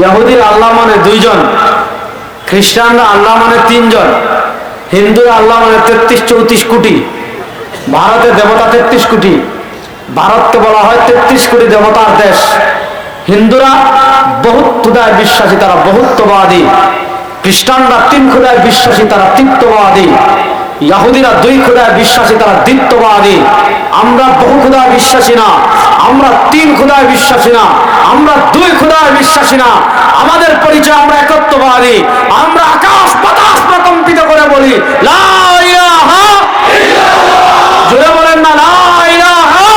ইয়াহুদির আল্লাহ মানে দুইজন, খ্রিস্টানরা আল্লাহ মানে তিনজন, হিন্দুরা আল্লাহ মানে তেত্রিশ চৌত্রিশ কোটি, ভারতে দেবতা তেত্রিশ কোটি, ভারতকে বলা হয় তেত্রিশ কোটি দেবতার দেশ। হিন্দুরা বহুত খুদায় বিশ্বাসী, তারা বহুত্ববাদী। খ্রিস্টানরা তিন খুদায় বিশ্বাসী, তারা তিত্ববাদী ইয়াহুদিরা দুই খুদায় বিশ্বাসী তারা দ্বিত্ববাদী আমরা বহু খুদায় বিশ্বাসী না আমরা তিন খুদায় বিশ্বাসী না আমরা দুই খুদায় বিশ্বাসী না আমাদের পরিচয় আমরা একত্ববাদী আমরা আকাশ বাতাস প্রকম্পিত করে বলি লা ইলাহা জোরে বলেন না লা ইলাহা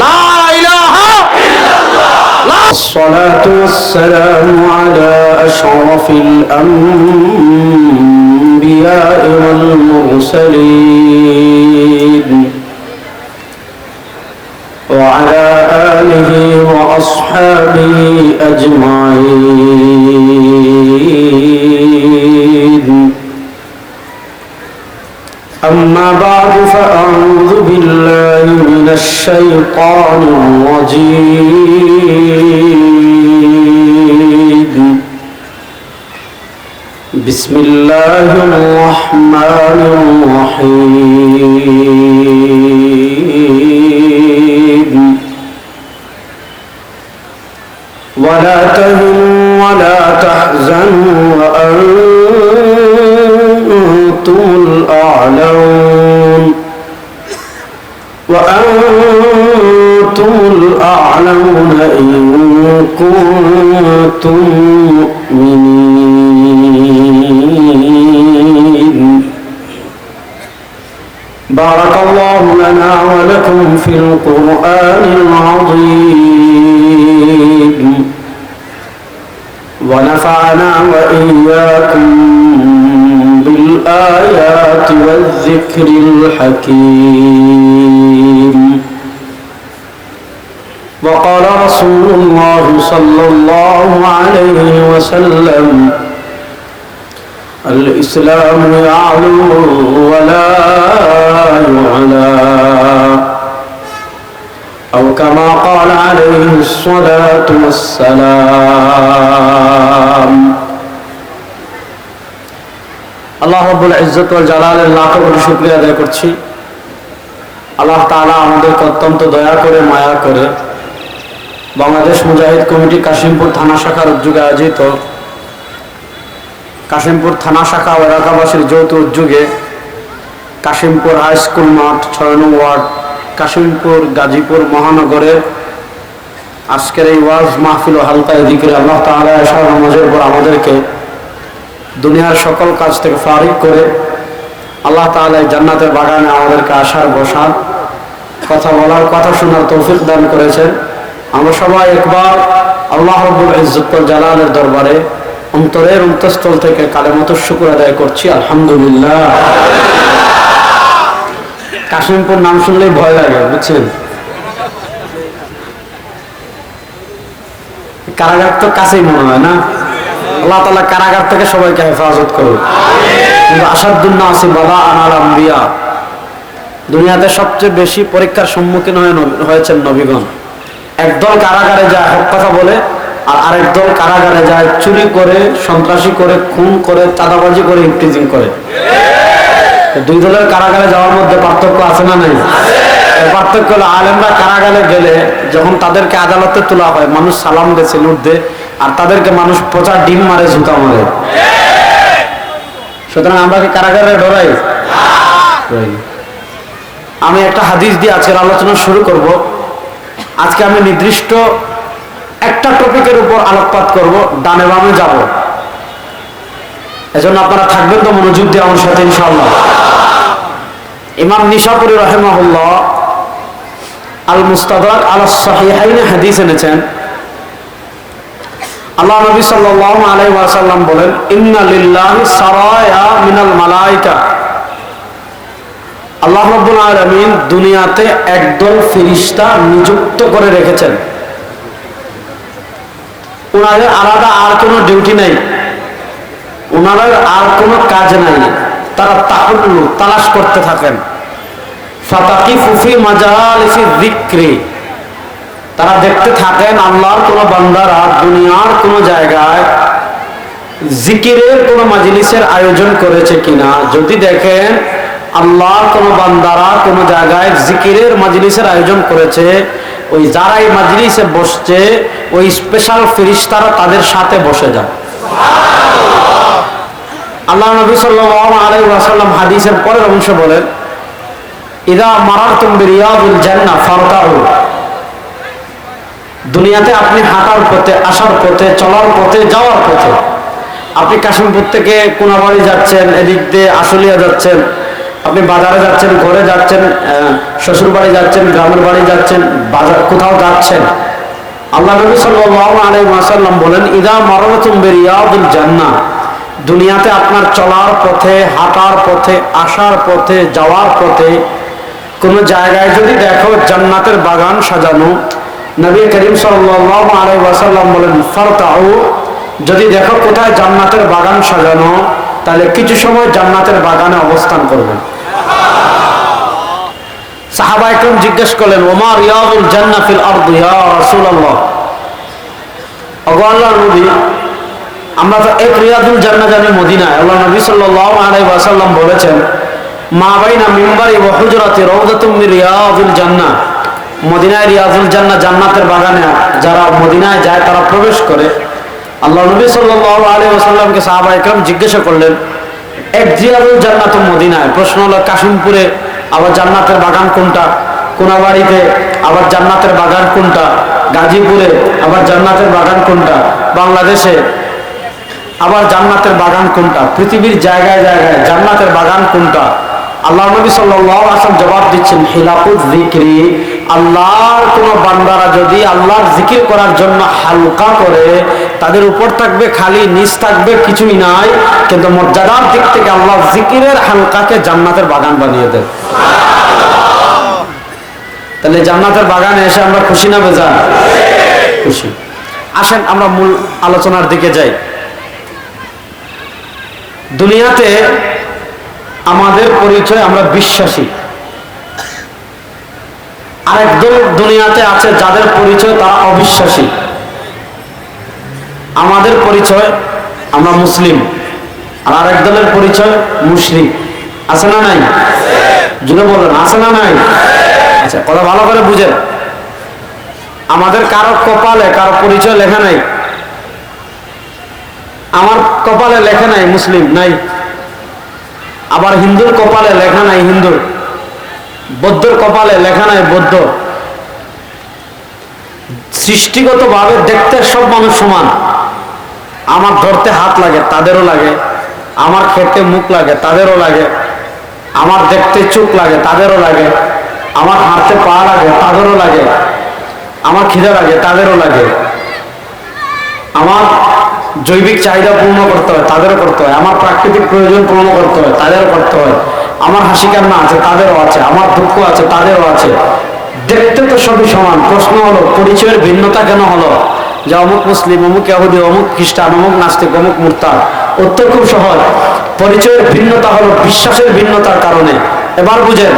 লা ইলাহা الصلاة والسلام على أشرف الأنبياء والمرسلين. وعلى آله وأصحابه أجمعين. أما بعد فأعوذ بالله من الشيطان الرجيم. بسم الله الرحمن الرحيم ولا تهنوا ولا تحزنوا وأنتم الأعلون وأنتم الأعلون إن كنتم مؤمنين. بارك الله لنا ولكم في القرآن العظيم. ونفعنا وإياكم بالآيات والذكر الحكيم. وقال رسول الله صلى الله عليه وسلم الإسلام يعلو ولا يعلى أو كما قال عليه الصلاة والسلام আল্লাহ রব্বুল ইজ্জত ওয়াল জালালের লাখো কোটি শুকরিয়া আদায় করছি আল্লাহ তাআলা আমাদেরকে অত্যন্ত দয়া করে মায়া করে বাংলাদেশ মুজাহিদ কমিটি কাশিমপুর থানা শাখার উদ্যোগে আয়োজিত কাশিমপুর থানা শাখা ও এলাকাবাসীর যৌথ উদ্যোগে কাশিমপুর হাই স্কুল মাঠ ছয় নং ওয়ার্ড, কাশিমপুর গাজীপুর মহানগরের আজকের এই ওয়াজ মাহফিল ও হালকা এদিকে আল্লাহ এসা নামাজের পর আমাদেরকে দুনিয়ার সকল কাজ থেকে ফারিক করে আল্লাহ এই জান্নাতের বাগানে আমাদেরকে আসার বসার কথা বলার কথা শোনার তৌফিক দান করেছেন। আমরা সবাই একবার আল্লাহ রব্বুল ইজ্জতুল জালালের দরবারে অন্তরের অন্তঃস্থল থেকে কালেমত শুকুর আদায় করছি, আলহামদুলিল্লাহ। কাশিমপুর নাম শুনলেই ভয় লাগে, বুঝছেন? কারাগার তো কাছেই মনে হয় না? আল্লাহ তালা কারাগার থেকে সবাইকে হেফাজত করুক। কিন্তু আসাদুল্লাহ আসি বাবা আনাল আম্বিয়া, দুনিয়াতে সবচেয়ে বেশি পরীক্ষার সম্মুখীন হয়েছেন নবীগণ। একদল কারাগারে যায় হক কথা বলে আর আরেক দল কারাগারে যায় চুরি করে সন্ত্রাসী করে খুন করে চাঁদাবাজি করে ইফটিজিং করে। দুই দলের কারাগারে যাওয়ার মধ্যে পার্থক্য আছে না নাই? পার্থক্য হলো আলেমরা কারাগারে গেলে যখন তাদেরকে আদালতে তোলা হয় মানুষ সালাম দেয় লুট দেয় আর তাদেরকে মানুষ পচা ডিম মারে জুতা মারে। সুতরাং আমরা কি কারাগারে ডরাই? আমি একটা হাদিস দিয়ে আজকের আলোচনা শুরু করব। আজকে আমি নির্দিষ্ট একটা টপিকের উপর আলোকপাত করব, ডানে বামে যাব। এজন্য আপনারা থাকবেন তো মনোযোগ দিয়ে আমার সাথে, ইনশাআল্লাহ। ইমাম নিশাপুরি রহেমাহুল্লাহ আল মুস্তাদরাক আল সাহিহাইনে হাদিস এনেছেন। আল্লাহ নবী সাল্লাল্লাহু আলাইহি ওয়াসাল্লাম বলেন, ইন্না লিল্লাহি সারায়া মিনাল মালাইকা। আল্লাহ রাব্বুল আলামিন দুনিয়াতে একদল ফেরেশতা নিযুক্ত করে রেখেছেন। ওনাদের আলাদা আর কোনো ডিউটি নাই। ওনাদের আর কোনো কাজ নাই। তারা তাহল্লু, তালাশ করতে থাকেন। ফাতাকি ফুফি মাজালিফি যিকরি। তারা দেখতে থাকেন, আল্লাহর কোনো বান্দারা দুনিয়ার কোনো জায়গায় জিকিরের কোনো মাজলিসের আয়োজন করেছে কিনা। যদি দেখেন আল্লাহর কোনো বান্দারা কোনো জায়গায় জিকিরের মাজলিসের আয়োজন করেছে, ওই যারা এই মাজলিসে বসছে, ওই স্পেশাল ফিরিস্তারা তাদের সাথে বসে যান। আল্লাহ নবী আলাইহি হাদিসের পরের অংশ বলেন, ইদা মারারতুম বিরিয়াদুল জান্নাহ ফারতাউ। দুনিয়াতে আপনি হাঁটার পথে, আসার পথে, চলার পথে, যাওয়ার পথে, আপনি কাশিমপুর থেকে কোনাবাড়ি যাচ্ছেন, এদিক দিয়ে আশুলিয়া যাচ্ছেন আপনি বাজারে যাচ্ছেন, ঘরে যাচ্ছেন শ্বশুর বাড়ি যাচ্ছেন গ্রামের বাড়ি যাচ্ছেন, বাজার কোথাও যাচ্ছেন, আল্লাহ নবী সাল্লাল্লাহু আলাইহি ওয়াসাল্লাম বলেন, ইদা মারারতুম বিরিয়াদুল জান্নাহ। দুনিয়াতে আপনার চলার পথে, হাঁটার পথে, আসার পথে, যাওয়ার পথে, কোনো জায়গায় যদি দেখো জান্নাতের বাগান সাজানো, নবী করিম সাল্লাল্লাহু আলাইহি ওয়াসাল্লাম বলেন, ফারতাউ। যদি দেখো কোথায় জান্নাতের বাগান সাজানো, তাহলে কিছু সময় জান্নাতের বাগানে অবস্থান করবেন। সাহাবা একরম জিজ্ঞেস করলেন, ওমা রিয়াদুল জান্নাহ ফিল আরদ ইয়া রাসূলুল্লাহ? ওগো আল্লাহর নবী, আমরা তো এক রিয়াদুল জান্নাহ জানি মদিনায়। আল্লাহ নবী সাল্লাল্লাহু আলাইহি ওয়াসাল্লাম বলেছেন, মা বাইনা মিম্বারি ওয়া হুজরাতি রাউদাতুম মিন রিয়াদুল জান্নাহ। মদিনায় রিয়াদুল জান্নাহ জান্নাতের বাগানে যারা মদিনায় যায়, তারা প্রবেশ করে। আল্লাহ নবী সাল্লাল্লাহু আলাইহি ওয়াসাল্লামকে সাহাবা একরাম জিজ্ঞাসা করলেন, এক রিয়াদুল জান্নাত মদিনায়? প্রশ্ন হলো, কাশিমপুরে আবার জান্নাতের বাগান কোনটা? কোনাবাড়িতে আবার জান্নাতের বাগান কোনটা? গাজীপুরে আবার জান্নাতের বাগান কোনটা? বাংলাদেশে আবার জান্নাতের বাগান কোনটা? পৃথিবীর জায়গায় জায়গায় জান্নাতের বাগান কোনটা? আল্লাহ নবী সাল্লাম জবাব দিচ্ছেন হিলাকুল যিকরি আল্লাহর কোন বান্দারা যদি আল্লাহর জিকির করার জন্য হালকা করে, তাদের উপর থাকবে খালি, নিচ থাকবে কিছুই নাই, কিন্তু মর্যাদার দিক থেকে আল্লাহ জিকিরের হালকাকে জান্নাতের বাগান বানিয়ে দেয়। তাহলে জান্নাতের বাগানে এসে আমরা খুশি না বেজা খুশি। আসেন, আমরা মূল আলোচনার দিকে যাই। দুনিয়াতে আমাদের পরিচয় আমরা বিশ্বাসী। আরেক দল দুনিয়াতে আছে যাদের পরিচয় তারা অবিশ্বাসী। আমাদের পরিচয় আমরা মুসলিম, আর আরেক দলের পরিচয় মুসলিম আছে না নাই? জুড়ে বলেন আছে না নাই? আচ্ছা কথা ভালো করে বুঝেন। আমাদের কারও কপালে কারও পরিচয় লেখা নাই। আমার কপালে লেখা নাই মুসলিম, নাই। আবার হিন্দুর কপালে লেখা নাই হিন্দুর। বৌদ্ধর কপালে লেখা নাই বৌদ্ধ। সৃষ্টিগত ভাবে দেখতে সব মানুষ সমান। আমার ধরতে হাত লাগে, তাদেরও লাগে। আমার খেতে মুখ লাগে, তাদেরও লাগে। আমার দেখতে চোখ লাগে, তাদেরও লাগে। আমার হাঁটতে পা লাগে, তাদেরও লাগে। আমার খিদে লাগে, তাদেরও লাগে। আমার জৈবিক চাহিদা পূর্ণ করতে হয়, তাদেরও করতে হয়। আমার প্রাকৃতিক প্রয়োজন পূর্ণ করতে হয়, তাদেরও করতে হয়। আমার হাসি কান্না আছে, তাদেরও আছে, আমার দুঃখ আছে, তাদেরও আছে। দেখতে তো সবই সমান, প্রশ্ন হলো, পরিচয়ের ভিন্নতা কেন হলো? যে অমুক মুসলিম, অমুক ইহুদি অমুক খ্রিস্টান, অমুক নাস্তিক, অমুক মুরতাদ। উত্তর খুব সহজ, পরিচয়ের ভিন্নতা হলো বিশ্বাসের ভিন্নতার কারণে। এবার বুঝেন,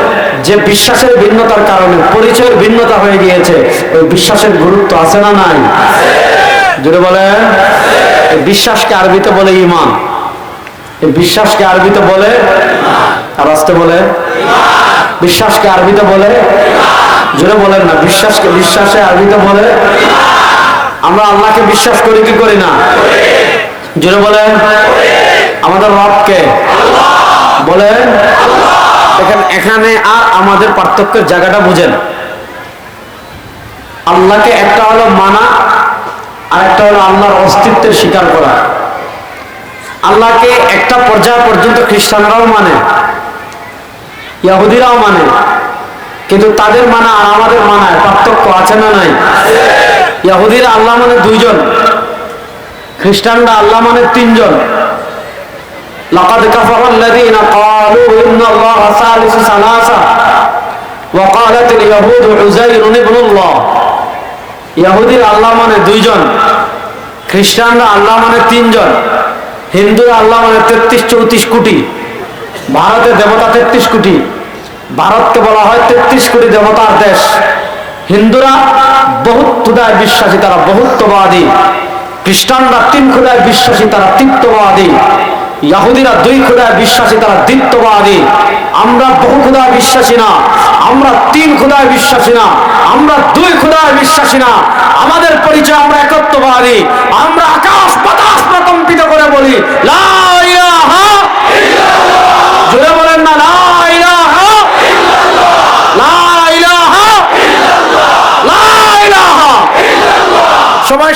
যে বিশ্বাসের ভিন্নতার কারণে পরিচয়ের ভিন্নতা হয়ে গিয়েছে, ওই বিশ্বাসের গুরুত্ব আছে না নাই? জুড়ে বলেন? বিশ্বাসকে আরবিতে বলে ইমান। এই বিশ্বাসকে আরবিতে বলে, আর আসতে বলে, বিশ্বাসকে আরবিতে বলে জুড়ে বলেন না, বিশ্বাসকে, বিশ্বাসে আরবিতে বলে, আমরা আল্লাহকে বিশ্বাস করি, কি করি না? জুড়ে বলেন আমাদের রবকে বলেন এখানে এখানে আর আমাদের পার্থক্যের জায়গাটা বুঝেন। আল্লাহকে একটা হলো মানা আর একটা হলো আল্লাহর অস্তিত্বের স্বীকার করা। আল্লাহকে একটা পর্যায় পর্যন্ত খ্রিস্টানরাও মানে ইয়াহুদিরাও মানে কিন্তু তাদের মানা আর আমাদের মানায় পার্থক্য আছে না নাই ইয়াহুদিরা আল্লাহ মানে দুইজন খ্রিস্টানরা আল্লাহ মানে তিনজন لقد كفر الذين قالوا إن الله ثالث ثلاثة وقالت اليهود عزير ابن الله ইয়াহুদির আল্লাহ মানে দুইজন খ্রিস্টানরা আল্লাহ মানে তিনজন হিন্দুরা আল্লাহ মানে তেত্রিশ চৌত্রিশ কোটি, ভারতে দেবতা তেত্রিশ কোটি, ভারতকে বলা হয় তেত্রিশ কোটি দেবতার দেশ। হিন্দুরা বহুত খুদায় বিশ্বাসী, তারা বহুত্ববাদী। খ্রিস্টানরা তিন খুদায় বিশ্বাসী, তারা তিত্ববাদী ইয়াহুদিরা দুই খুদায় বিশ্বাসী, তারা দ্বিত্ববাদী। আমরা বহু খুদায় বিশ্বাসী না, আমরা তিন খুদায় বিশ্বাসী না, আমরা দুই খুদায় বিশ্বাসী না। আমাদের পরিচয় আমরা একত্ববাদী, আমরা আকাশ বাতাস প্রকম্পিত করে বলি লা ইলাহা জোরে বলেন না লা ইলাহা লা ইলাহা লা ইলাহা সবাই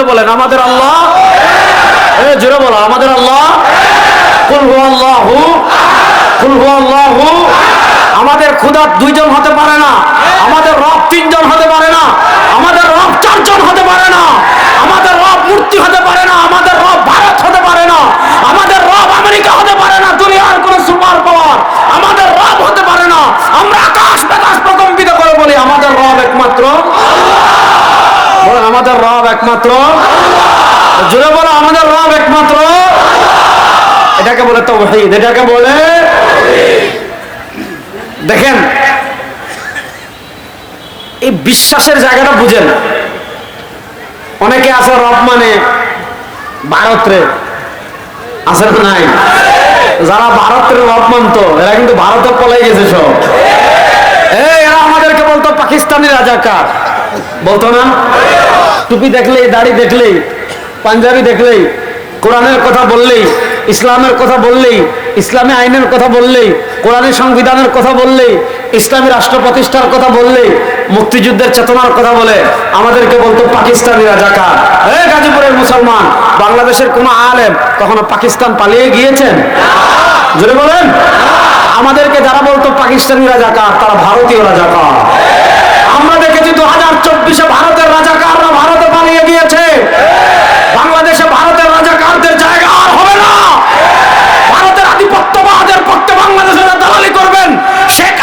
আঙ্গুল বলেন, আমাদের আল্লাহ? জোরে বলো, আমাদের আল্লাহু? আমাদের খুদা দুইজন হতে পারে না, আমাদের রব তিনজন হতে পারে না, আমাদের রব চারজন হতে পারে না, আমাদের রব মূর্তি হতে পারে না আমাদের রব ভারত হতে পারে না আমাদের রব আমেরিকা হতে পারে না দুনিয়ার কোন সুপার পাওয়ার আমাদের রব হতে পারে না আমরা আকাশ বাতাস প্রকম্পিত করে বলি আমাদের রব একমাত্র বলেন আমাদের রব একমাত্র জুড়ে বলো আমাদের রব একমাত্র এটাকে এটাকে বলে? দেখেন, এই বিশ্বাসের জায়গাটা বুঝেন। অনেকে আছে রব মানে ভারতরে, আছে না নাই? যারা ভারতের রব মানতো, এরা কিন্তু ভারতে পলাই গেছে সব। এরা আমাদেরকে বলতো পাকিস্তানি রাজাকার। বলতো না? টুপি দেখলেই, দাড়ি দেখলেই, পাঞ্জাবি দেখলেই, কোরআনের কথা বললেই ইসলামের কথা বললেই, ইসলামী আইনের কথা বললেই, কোরআনের সংবিধানের কথা বললেই, ইসলামী রাষ্ট্র প্রতিষ্ঠার কথা বললেই মুক্তিযুদ্ধের চেতনার কথা বলে আমাদেরকে বলতো পাকিস্তানি রাজাকার এই গাজীপুরের মুসলমান, বাংলাদেশের কোন আলেম কখনো পাকিস্তান পালিয়ে গিয়েছেন? জোরে বলেন। আমাদেরকে যারা বলতো পাকিস্তানি রাজাকার তারা ভারতীয় রাজাকার আমরা দেখেছি দু হাজার চব্বিশে ভারতের রাজাকাররা ভারতে পালিয়ে গিয়েছে।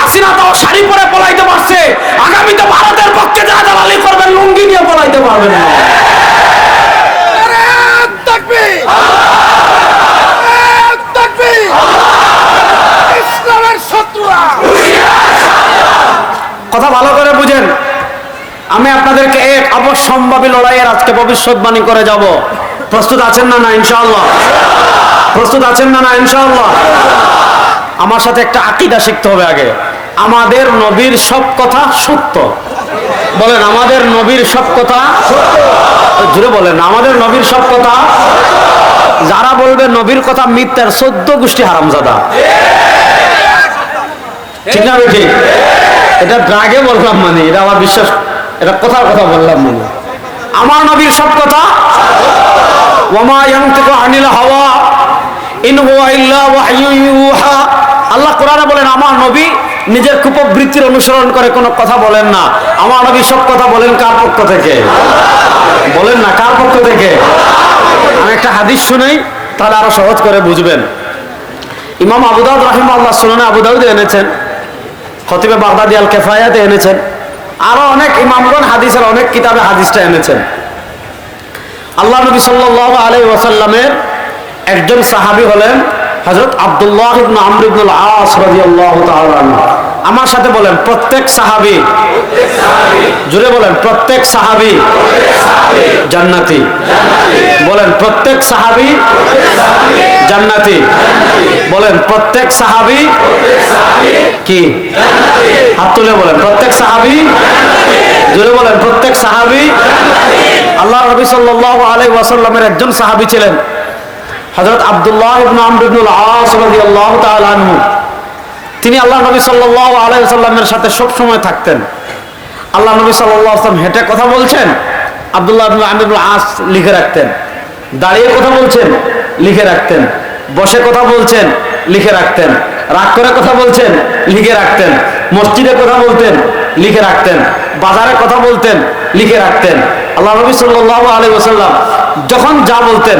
হাসিনা তো শাড়ি পরে পলাইতে পারছে। আগামীতে ভারতের পক্ষে যারা দালালি করবেন লুঙ্গি নিয়ে পলাইতে পারবেন না। কথা ভালো করে বুঝেন। আমি আপনাদেরকে এক অবশ্যম্ভাবী লড়াইয়ের আজকে ভবিষ্যৎবাণী করে যাব। প্রস্তুত আছেন না না ইনশাআল্লাহ? প্রস্তুত আছেন না না ইনশাআল্লাহ? আমার সাথে একটা আকিদা শিখতে হবে আগে। আমাদের নবীর সব কথা সত্য। বলেন, আমাদের নবীর সব কথা জুড়ে বলেন, আমাদের নবীর সব কথা যারা বলবে নবীর কথা মিথ্যার চোদ্দ গোষ্ঠী হারামজাদা। ঠিক না বেঠি এটা ড্রাগে বললাম মানে এটা আমার বিশ্বাস, এটা কথার কথা বললাম মানে। আমার নবীর সব কথা ওমা ইয়ান্তিকু আনিল হাওয়া, ইন হুয়া ইল্লা ওয়াহয়ুন ইউহা। আল্লাহ কোরআনে বলেন, আমার নবী নিজের কুপবৃত্তির অনুসরণ করে কোনো কথা বলেন না। আমার নবী সব কথা বলেন কার পক্ষ থেকে? বলেন না, কার পক্ষ থেকে? আমি একটা হাদিস শুনেই, তাহলে আরও সহজ করে বুঝবেন। ইমাম আবুদাউদ রাহিম আল্লাহ সুনানে আবুদাউদ এনেছেন, খতিবে বাগদাদি আল কেফায়াতে এনেছেন, আরও অনেক ইমামগণ হাদিসের অনেক কিতাবে হাদিসটা এনেছেন। আল্লাহ নবী সাল্লাল্লাহু আলাইহি ওয়াসাল্লামের একজন সাহাবী হলেন হযরত আব্দুল্লাহ ইবনে আমর ইবনে আল-আস রাদিয়াল্লাহু তাআলা। আমার সাথে বলেন, প্রত্যেক সাহাবী। জুড়ে বলেন, প্রত্যেক সাহাবী জান্নাতি। বলেন, প্রত্যেক সাহাবী জান্নাতি। বলেন, প্রত্যেক সাহাবী কি? হাত তুলে বলেন, প্রত্যেক সাহাবী জুড়ে বলেন, প্রত্যেক সাহাবী আল্লাহ নবী সাল্লাল্লাহু আলাইহি ওয়াসাল্লামের একজন সাহাবী ছিলেন। হযরত আব্দুল্লাহ আনহু। তিনি আল্লাহ নবী সাল্লাল্লাহু আলাইহি ওয়াসাল্লামের সাথে সব সময় থাকতেন। আল্লাহ নবী আলাইহি হেঁটে কথা বলছেন, আবদুল্লাহ ইবনে আস লিখে রাখতেন। দাঁড়িয়ে কথা বলছেন, লিখে রাখতেন। বসে কথা বলছেন, লিখে রাখতেন। রাগ করে কথা বলছেন, লিখে রাখতেন। মসজিদে কথা বলতেন, লিখে রাখতেন। বাজারে কথা বলতেন, লিখে রাখতেন। আল্লাহ নবী সাল্লাল্লাহু আলাইহি ওয়াসাল্লাম যখন যা বলতেন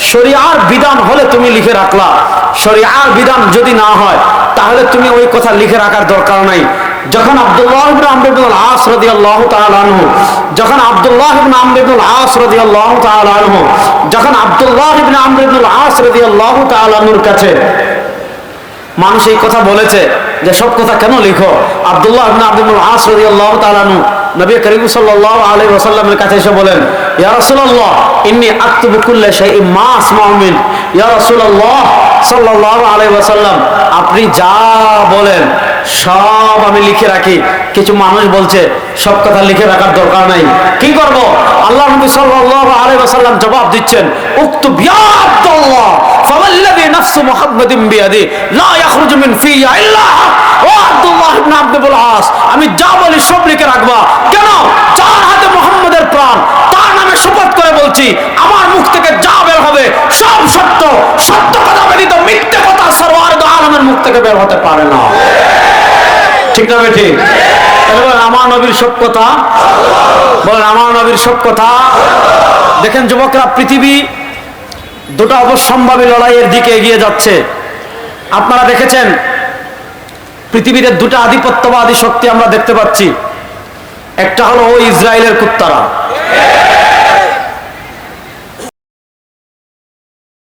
শরিয়ার বিধান হলে তুমি লিখে রাখলা। শরিয়ার বিধান যদি না হয়, তাহলে তুমি ওই কথা লিখে রাখার দরকার নাই। যখন আব্দুল্লাহ ইবনে আমর ইবনে আস রাদিয়াল্লাহু তাআলা আনহু, যখন আব্দুল্লাহ ইবনে আমর ইবনে আস রাদিয়াল্লাহু তাআলা আনহু, যখন আব্দুল্লাহ ইবনে আমর ইবনে আস রাদিয়াল্লাহু তাআলা আনহুর কাছে মানুষ এই কথা বলেছে যে, সব কথা কেন লিখো? আব্দুল্লাহ ইবনে আব্দুল আস রাদিয়াল্লাহু তাআলা আনহু নবী করিম সাল্লাল্লাহু আলাইহি ওয়াসাল্লামের কাছে এসে বলেন আপনি যা বলেন সব আমি লিখে রাখি। কিছু মানুষ বলছে, সব কথা লিখে রাখার দরকার নাই। কি করব? আল্লাহ নবী সাল্লাল্লাহু আলাইহি ওয়াসাল্লাম জবাব দিচ্ছেন, উক্তুব বিয়াদি লা মিন ফিয়া ইল্লা ও আব্দুল্লাহ ইবনে আব্দুল আস, আমি যা বলি সব লিখে রাখবা। কেন? যার হাতে মুহাম্মাদের প্রাণ শপথ করে বলছি, আমার মুখ থেকে যা বের হবে সব সত্য। সত্য কথা ব্যতীত মিথ্যে কথা সরওয়ার দো আলমের মুখ থেকে বের হতে পারে না। ঠিক না বেঠি? আমার নবীর সব কথা? বলেন, আমার সব কথা? দেখেন যুবকরা, পৃথিবী দুটো অবশ্যম্ভাবী লড়াইয়ের দিকে এগিয়ে যাচ্ছে। আপনারা দেখেছেন, পৃথিবীতে দুটো আধিপত্যবাদী শক্তি আমরা দেখতে পাচ্ছি। একটা হলো ওই ইসরায়েলের কুত্তারা।